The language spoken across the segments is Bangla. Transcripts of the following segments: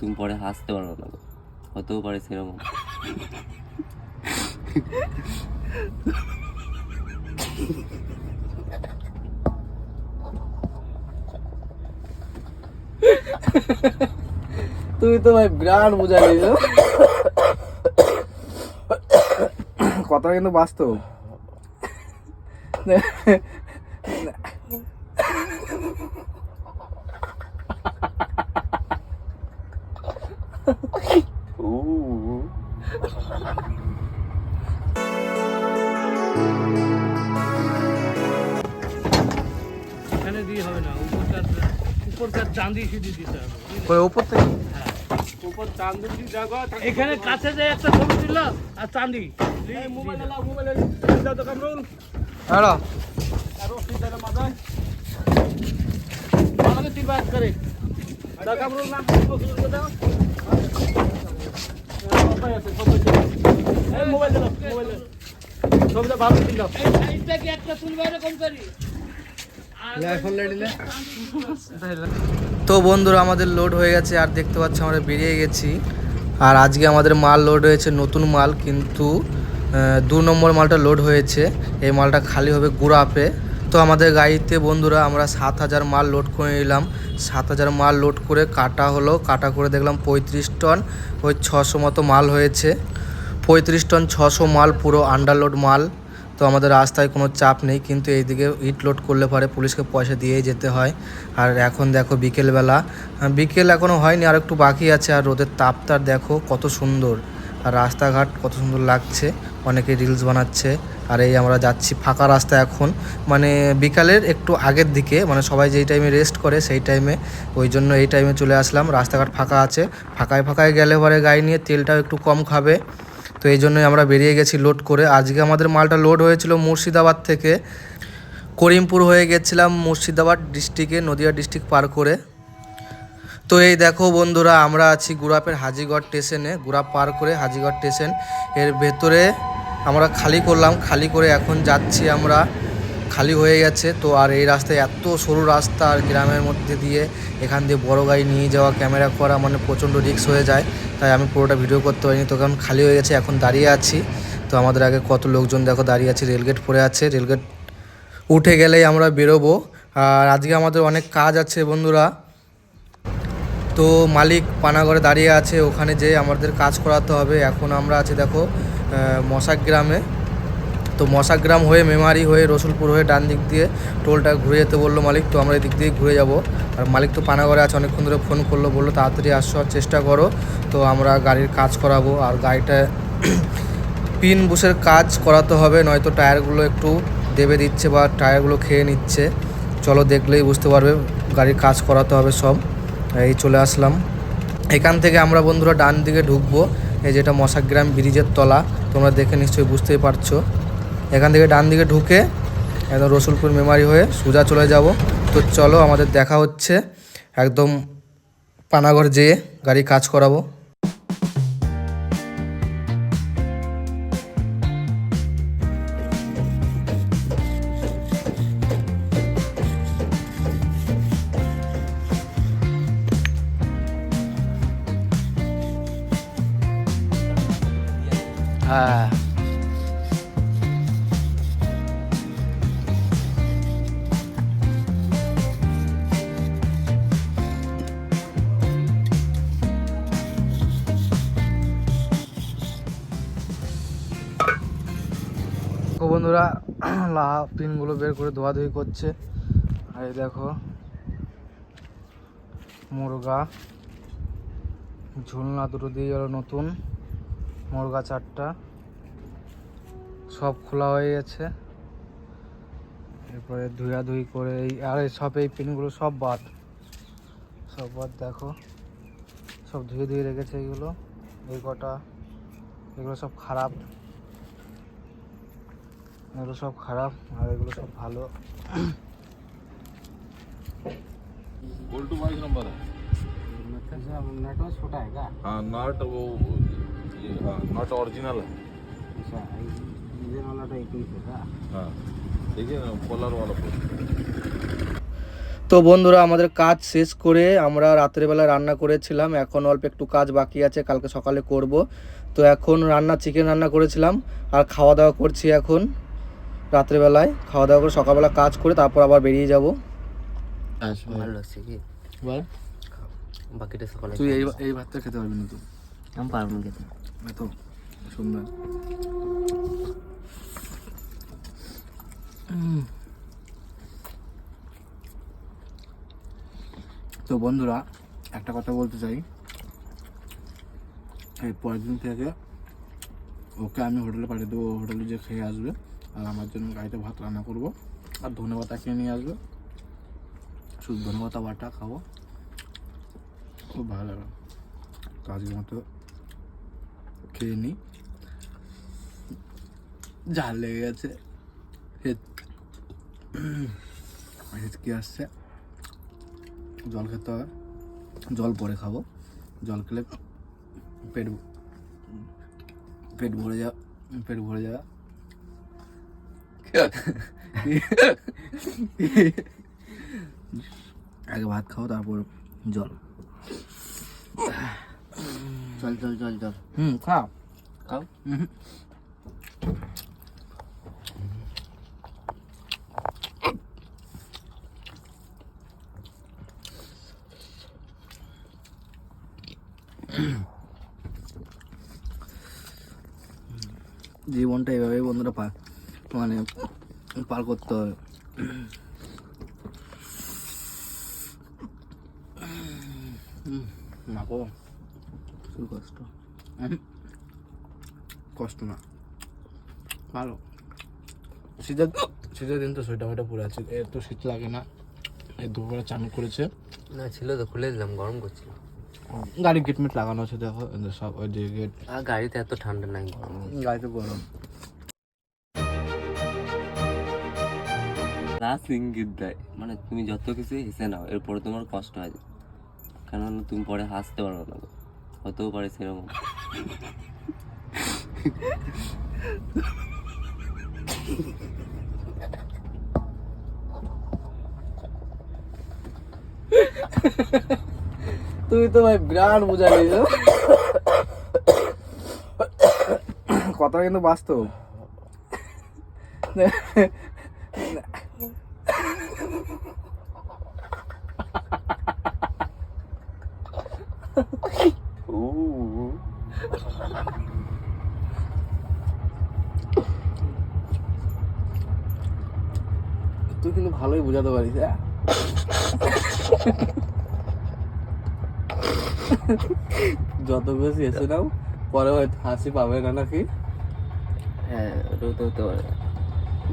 তুমি পরে হাসতে পারো না। হতেও পারে সেরকম। তুই তো ভাই বিরাট বুঝালি তো কথা কিন্তু বাস্তব। এখানে দিয়ে হবে না উপরকার উপরকার চাঁদি সিঁড়ি দিতে হবে ওই ওপর থেকে? উপর চাঁদি জায়গা এখানে কাছে যে একটা ছবি তুলল আর চাঁদি। মোবাইল মোবাইল দাও তো কামরুল। হ্যালো আর রশি দাও মাথায়। আমাকে তিন করে। দাও কামরুল নাম দাও। সবাই আছে সবাই এই মোবাইল দাও মোবাইল দাও ছবিটা ভালো তুল দাও। এইটা কি একটা তুলবে এরকম করি? তো বন্ধুরা আমাদের লোড হয়ে গেছে আর দেখতে পাচ্ছ আমরা বেরিয়ে গেছি। আর আজকে আমাদের মাল লোড হয়েছে নতুন মাল কিন্তু দু নম্বর মালটা লোড হয়েছে। এই মালটা খালি হবে গুড়াপে তো আমাদের গাড়িতে বন্ধুরা আমরা সাত হাজার মাল লোড করে নিলাম। সাত হাজার মাল লোড করে কাটা হলো। কাটা করে দেখলাম পঁয়ত্রিশ টন, ওই ছশো মতো মাল হয়েছে। পঁয়ত্রিশ টন, ছশো মাল পুরো আন্ডারলোড মাল। তো আমাদের রাস্তায় কোনো চাপ নেই, কিন্তু এইদিকে ইট লোড করলে পরে পুলিশকে পয়সা দিয়েই যেতে হয়। আর এখন দেখো বিকেলবেলা। বিকেল এখনও হয়নি আর একটু বাকি আছে। আর রোদের তাপটার দেখো কত সুন্দর। আর রাস্তাঘাট কত সুন্দর লাগছে, অনেকে রিলস বানাচ্ছে, আর এই আমরা যাচ্ছি ফাঁকা রাস্তা এখন। মানে বিকালের একটু আগের দিকে মানে সবাই যেই টাইমে রেস্ট করে সেই টাইমে ওই জন্য এই টাইমে চলে আসলাম। রাস্তাঘাট ফাঁকা আছে, ফাঁকায় ফাঁকায় গেলে পরে গাড়ি নিয়ে তেলটাও একটু কম খাবে। তো এই জন্যই আমরা বেরিয়ে গেছি লোড করে। আজকে আমাদের মালটা লোড হয়েছিল মুর্শিদাবাদ থেকে। করিমপুর হয়ে গেছিলাম মুর্শিদাবাদ ডিস্ট্রিক্টে নদিয়া ডিস্ট্রিক্ট পার করে। তো এই দেখো বন্ধুরা, আমরা আছি গুরাপের হাজিগড় স্টেশনে গুরাপ পার করে হাজিগড় স্টেশনের ভেতরে আমরা খালি করলাম, খালি করে এখন যাচ্ছি আমরা। খালি হয়ে গেছে, তো আর এই রাস্তায় এত সরু রাস্তা আর গ্রামের মধ্যে দিয়ে এখান দিয়ে বড় গাড়ি নিয়ে যাওয়া, ক্যামেরা করা মানে প্রচণ্ড রিস্ক হয়ে যায়। তাই আমি পুরোটা ভিডিও করতে পারিনি, তো কারণ খালি হয়ে গেছে, এখন দাঁড়িয়ে আছি। তো আমাদের আগে কত লোকজন দেখো দাঁড়িয়ে আছে রেলগেট পড়ে আছে রেলগেট উঠে গেলেই আমরা বেরোবো। আর আজকে আমাদের অনেক কাজ আছে বন্ধুরা। তো মালিক পানাগড়ে দাঁড়িয়ে আছে, ওখানে যেয়ে আমাদের কাজ করাতে হবে। এখন আমরা আছি, দেখো মশাক গ্রামে তো মশাগ্রাম হয়ে, মেমারি হয়ে, রসুলপুর হয়ে, ডান দিক দিয়ে টোলটা ঘুরে যেতে বলল মালিক। তো আমরা এদিক দিয়ে ঘুরে যাব। আর মালিক তো পানাগড়ে আছে, অনেকক্ষণ ধরে ফোন করল, বলল, তাড়াতাড়ি আসার চেষ্টা করো। তো আমরা গাড়ির কাজ করাবো। আর গাড়িটা পিন বুসের কাজ করাতে হবে, নয়তো টায়ারগুলো একটু দেবে দিচ্ছে বা টায়ারগুলো খেয়ে নিচ্ছে। চলো, দেখলেই বুঝতে পারবে, গাড়ির কাজ করাতে হবে সব। এই চলে আসলাম। এখান থেকে আমরা বন্ধুরা ডান দিকে ঢুকবো। এই যেটা মশাগ্রাম ব্রিজের তলা, তোমরা দেখে নিশ্চয়ই বুঝতেই পারছ। এখান থেকে ডান দিকে ঢুকে একদম রসুলপুর মেমারি হয়ে সোজা চলে যাব। তো চলো আমাদের দেখা হচ্ছে। একদম পানাগড় যেয়ে গাড়ি কাজ করাবো। হ্যাঁ। বন্ধুরা, লাহা পিনগুলো বের করে ধোয়াধুয়ি করছে। আর দেখো, মুরগা, ঝুলনা দুটো দিয়ে গেল নতুন। মুরগা চারটা সব খোলা হয়ে গেছে এরপরে ধুয়াধুয়ি করে এই আর এই সব এই পিনগুলো সব বাদ সব বাদ দেখো সব ধুয়ে ধুয়ে রেখেছে এইগুলো এই কটা এগুলো সব খারাপ এগুলো সব খারাপ আর এগুলো সব ভালো गोल्टू बाईस नंबर है नेटवर्क छोटा है क्या हाँ नॉट वो ये हाँ नॉट ओरिजिनल है अच्छा इंजन वाला तो एक ही है क्या हाँ देखिए ना पोलर वाला पोल তো বন্ধুরা আমাদের কাজ শেষ করে আমরা রাত্রেবেলা রান্না করেছিলাম এখন অল্প একটু কাজ বাকি আছে কালকে সকালে করব তো এখন রান্না চিকেন রান্না করেছিলাম আর খাওয়া দাওয়া করছি এখন রাত্রেবেলায় খাওয়া দাওয়া করে সকালবেলা কাজ করে তারপর আবার বেরিয়ে যাব ভালো লাগছে কি বল বাকিটা সকালে তুই এই এই ভাতটা খেতে পারবি না তুই আমি পারবো না খেতে এত সুন্দর। তো বন্ধুরা, একটা কথা বলতে চাই। এই পরের দিন থেকে ওকে আমি হোটেলে পাঠিয়ে দেবো। হোটেলে যে খেয়ে আসবে আর আমার জন্য গাড়িতে ভাত রান্না করব। আর ধনে পাতা কিনে নিয়ে আসবে। শুধু ধনে পাতা, বাটা খাব। খুব ভালো লাগবে। তো আজকের মতো খেয়ে নিই ঝাল লেগে গেছে। কি আসছে। জল খেতে হবে। জল পরে খাব। জল খেলে পেট পেট ভরে যা পেট ভরে যাবে। আগে ভাত খাও তারপর জল। চল চল চল চল। হুম খাও। খাও। হুম জীবনটা এভাবেই বন্ধুরা পার মানে পার করতে হবে। না খুব কষ্ট। হুম। কষ্ট না। ভালো। শীতের শীতের দিন তো সোয়েটার ফোয়েটার পরে আছে। এত শীত লাগে না। এই দুপুরে চান করেছে। না ছিল তো খুলে দিলাম গরম করছিল। গাড়ি গেট মেট লাগানো আছে দেখো সব ওই যে গেট। আর গাড়িতে এত ঠান্ডা নাই। গরম গাড়িতে গরম। লাস্ট ইঙ্গিত দেয়। মানে তুমি যত কিছু হেসে নাও এরপরে তোমার কষ্ট হয়। কেননা তুমি পরে হাসতে পারো না। হতেও পারে সেরকম। তুই তো ভাই বিরাট বোঝা নিয়েছ। কথা কিন্তু বাস্তব তুই কিন্তু ভালোই বোঝাতে পারিস হ্যাঁ? যত বেশি এসে নাও পরে হয়তো হাসি পাবে না নাকি? হ্যাঁ তো হতে পারে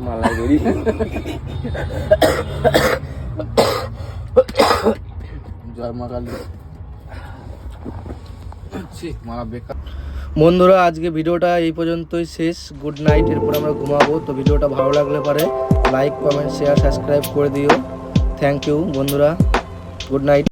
মালাই করি জয় মা কালী। মারা বেকার। বন্ধুরা, আজকে ভিডিওটা এই পর্যন্তই শেষ। গুড নাইট এরপর আমরা ঘুমাবো। তো ভিডিওটা ভালো লাগলে পারে লাইক কমেন্ট শেয়ার সাবস্ক্রাইব করে দিও। থ্যাংক ইউ বন্ধুরা। Good night